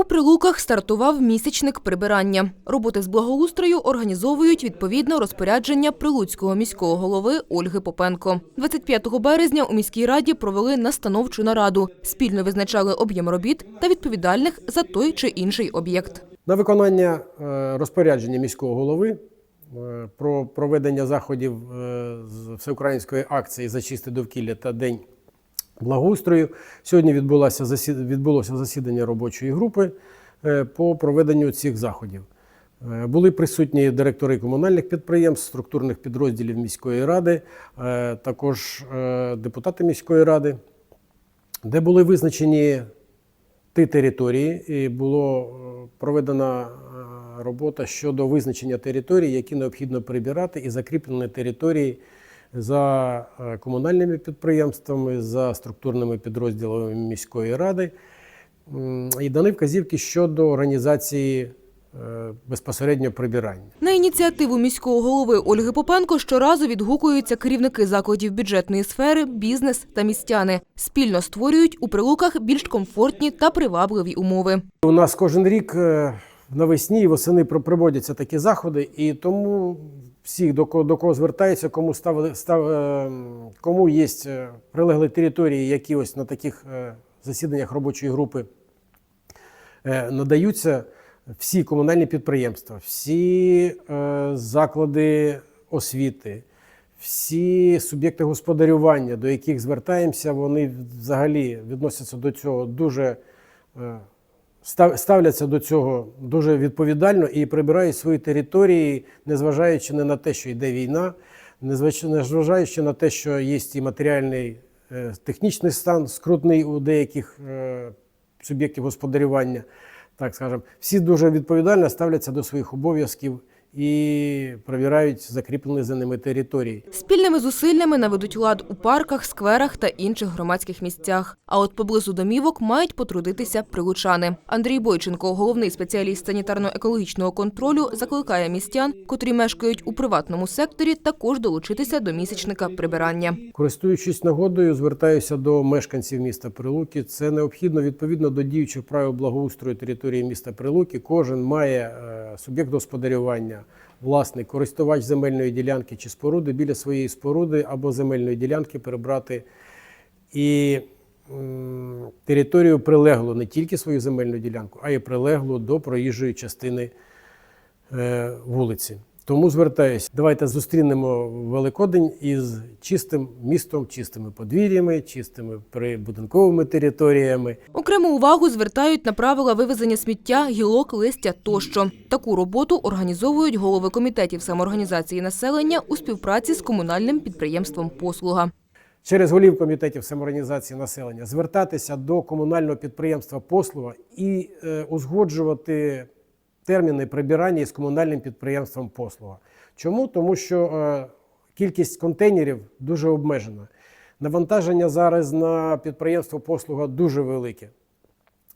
У прилуках стартував місячник прибирання. Роботи з благоустрою організовують відповідно розпорядження прилуцького міського голови Ольги Попенко. 25 березня у міській раді провели настановчу нараду. Спільно визначали об'єм робіт та відповідальних за той чи інший об'єкт. На виконання е, розпорядження міського голови е, про проведення заходів е, з всеукраїнської акції Зачисти довкілля та День благоустрою сьогодні відбулося засідання робочої групи е, по проведенню цих заходів. Е, Були присутні директори комунальних підприємств, структурних підрозділів міської ради, е, також депутати міської ради, де були визначені ті території, і було е, проведена робота щодо визначення територій, які необхідно прибирати, і закріплені території за е, комунальними підприємствами, за структурними підрозділами міської ради. І дані вказівки щодо організації е, безпосередньо прибирання. На ініціативу міського голови Ольги Попенко щоразу відгукуються керівники закладів бюджетної сфери, бізнес та містяни. Спільно створюють у прилуках більш комфортні та привабливі умови. У нас кожен рік е, навесні і восени про- проводяться такі заходи, і тому всіх, до кого, до кого звертаються, кому ставили, став, е, кому є е, прилеглі території, які ось на таких е, засіданнях робочої групи надаються всі комунальні підприємства, всі заклади освіти, всі суб'єкти господарювання, до яких звертаємося, вони взагалі відносяться до цього дуже ставляться до цього дуже відповідально і прибирають свої території, незважаючи не на те, що йде війна, незважаючи на те, що є і матеріальний е, технічний стан скрутний у деяких е, суб'єктів господарювання. Так скажемо, всі дуже відповідально ставляться до своїх обов'язків і перевіряють закріплені за ними території. Спільними зусиллями наведуть лад у парках, скверах та інших громадських місцях. А от поблизу домівок мають потрудитися прилучани. Андрій Бойченко, головний спеціаліст санітарно-екологічного контролю, закликає містян, котрі мешкають у приватному секторі, також долучитися до місячника прибирання. Користуючись нагодою, звертаюся до мешканців міста Прилуки. Це необхідно відповідно до діючих правил благоустрою території міста Прилуки. Кожен має е, суб'єкт господарювання, власник, користувач земельної ділянки чи споруди біля своєї споруди або земельної ділянки перебрати і територію прилеглу не тільки свою земельну ділянку, а й прилеглу до проїжджої частини е, вулиці. Тому звертаюся, давайте зустрінемо Великодень із чистим містом, чистими подвір'ями, чистими прибудинковими територіями. Окрему увагу звертають на правила вивезення сміття, гілок, листя тощо. Таку роботу організовують голови комітетів самоорганізації населення у співпраці з комунальним підприємством «Послуга». через голів комітетів самоорганізації населення звертатися до комунального підприємства послуга і е, узгоджувати терміни прибирання із комунальним підприємством послуга. Чому? Тому що е, кількість контейнерів дуже обмежена. Навантаження зараз на підприємство послуга дуже велике.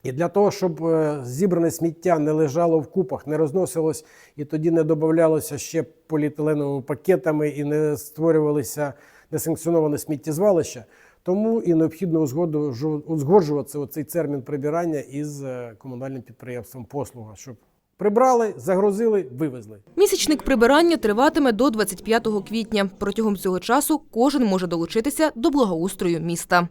І для того, щоб е, зібране сміття не лежало в купах, не розносилось і тоді не додавалося ще поліетиленовими пакетами і не створювалися несанкціоноване сміттєзвалища, тому і необхідно узгоджувати оцей термін прибирання із е, комунальним підприємством послуга, щоб прибрали, загрузили, вивезли. Місячник прибирання триватиме до 25 квітня. Протягом цього часу кожен може долучитися до благоустрою міста.